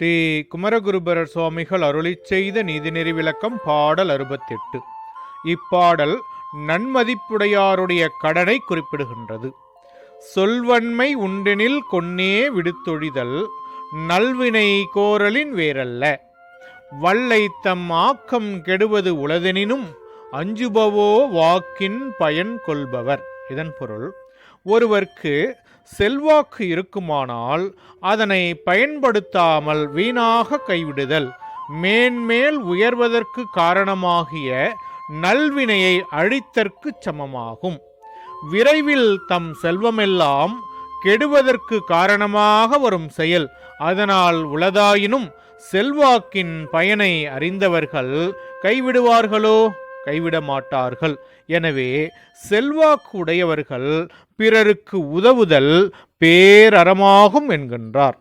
ஸ்ரீ குமரகுருபரர் சுவாமிகள் அருளிச் செய்த நீதிநெறி விளக்கம் பாடல் அறுபத்தெட்டு. இப்பாடல் நன்மதிப்புடையாருடைய கடனை குறிப்பிடுகின்றது. சொல்வன்மை உண்டெனில் கொன்னே விடுத்தொழிதல் நல்வினை கோரலின் வேறல்ல. வல்லை தம் ஆக்கம் கெடுவது உளதெனினும் அஞ்சுபவோ வாக்கின் பயன் கொள்பவர். இதன் பொருள் ஒருவர்க்கு செல்வாக்கு இருக்குமானால் அதனை பயன்படுத்தாமல் வீணாக கைவிடுதல் மேன்மேல் உயர்வதற்கு காரணமாகிய நல்வினையை அழித்தற்குச் சமமாகும். விரைவில் தம் செல்வமெல்லாம் கெடுவதற்கு காரணமாக வரும் செயல் அதனால் உளதாயினும் செல்வாக்கின் பயனை அறிந்தவர்கள் கைவிடுவார்களோ? கைவிட மாட்டார்கள் எனவே செல்வாக்குடையவர்கள் பிறருக்கு உதவுதல் பேரறமாகும் என்கின்றார்.